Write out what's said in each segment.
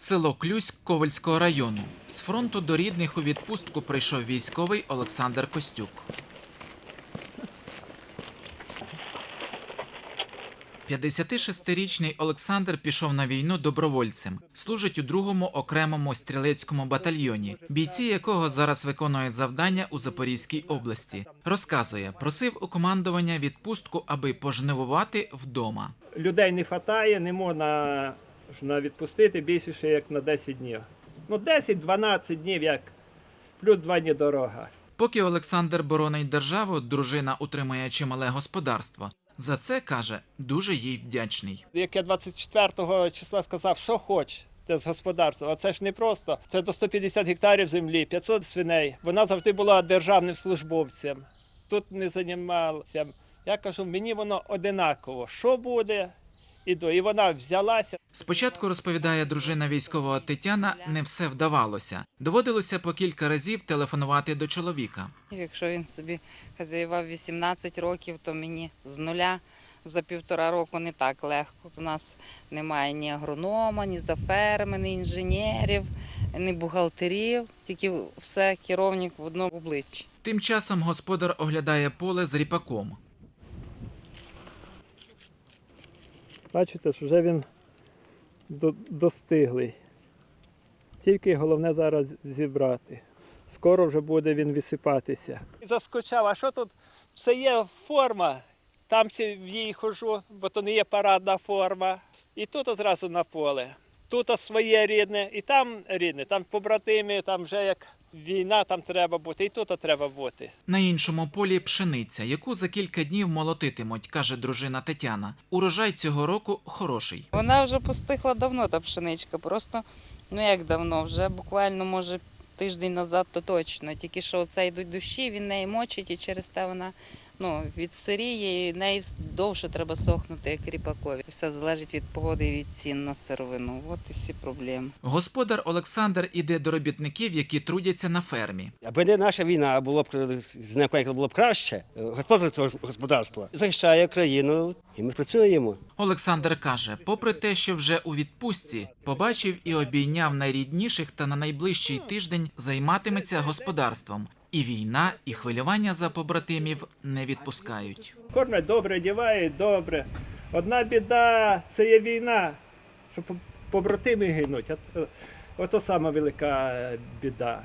Село Клюсь Ковальського району. З фронту до рідних у відпустку прийшов військовий Олександр Костюк. 56-річний Олександр пішов на війну добровольцем. Служить у другому окремому стрілецькому батальйоні, бійці якого зараз виконують завдання у Запорізькій області. Розказує, просив у командування відпустку, аби пожнивувати вдома. людей не вистачає, не можна ж на відпустити більше, як на 10 днів. Ну, 10-12 днів, як плюс 2 дні дорога. Поки Олександр боронить державу, дружина утримує чимале господарство. За це каже, дуже їй вдячний. Як я 24 числа сказав, що хоч. Це з господарства, а це ж не просто. Це до 150 гектарів землі, 500 свиней. Вона завжди була державним службовцем. Тут не займалася. Я кажу, мені воно одинаково. Що буде? Іду. І вона взялася. Спочатку розповідає дружина військового Тетяна, не все вдавалося. Доводилося по кілька разів телефонувати до чоловіка. Якщо він собі хазяював 18 років, то мені з нуля за півтора року не так легко. У нас немає ні агронома, ні за ферми, ні інженерів, ні бухгалтерів, тільки все керівник в одному обличчі. Тим часом господар оглядає поле з ріпаком. Бачите, що вже він достиглий. Тільки головне зараз зібрати. Скоро вже буде він висипатися. Заскочав, а що тут? Все є форма. Там в їй хожу, бо то не є парадна форма. І тут одразу на поле. Тут своє рідне, і там рідне, там побратими, там вже як війна, там треба бути, і тут треба бути. На іншому полі пшениця, яку за кілька днів молотитимуть, каже дружина Тетяна. Урожай цього року хороший. Вона вже постигла давно, та пшеничка. Просто, ну як давно, вже буквально, може, тиждень назад, то точно. Тільки що оце йдуть душі, він неї мочить, і через те вона ну, відсиріє, і неї довше треба сохнути, як ріпакові. Все залежить від погоди і від цін на сировину. От і всі проблеми. Господар Олександр іде до робітників, які трудяться на фермі. Аби не наша війна, було б з нею було б краще. Господар цього господарства захищає країну, і ми працюємо. Олександр каже, попри те, що вже у відпустці, побачив і обійняв найрідніших та на найближчий тиждень займатиметься господарством. І війна, і хвилювання за побратимів не відпускають. Кормять добре, одягають добре. Одна біда це є війна, що побратими гинуть. От- Ото сама велика е, біда.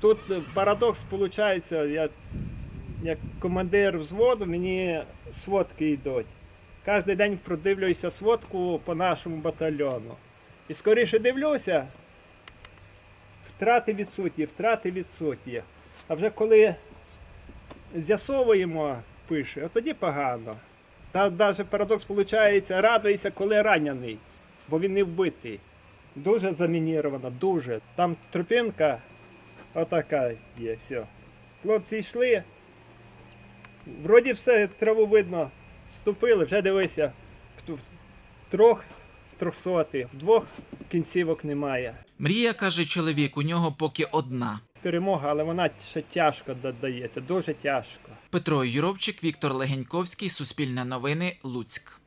Тут е, парадокс виходить, я як командир взводу, мені сводки йдуть. Кожен день продивлююся сводку по нашому батальйону. І скоріше дивлюся, втрати відсутні, втрати відсутні. А вже коли з'ясовуємо, пише, от тоді погано. Та навіть парадокс виходить, радується, коли ранений, бо він не вбитий. Дуже замініровано, дуже. Там тропинка отака є, все. Хлопці йшли. Вроді все траву видно, ступили, вже дивися, в трьох трьохсоти, двох кінцівок немає. Мрія каже чоловік, у нього поки одна. Перемога, але вона ще тяжко додається, дуже тяжко. Петро Юровчик, Віктор Легеньковський, Суспільне новини, Луцьк.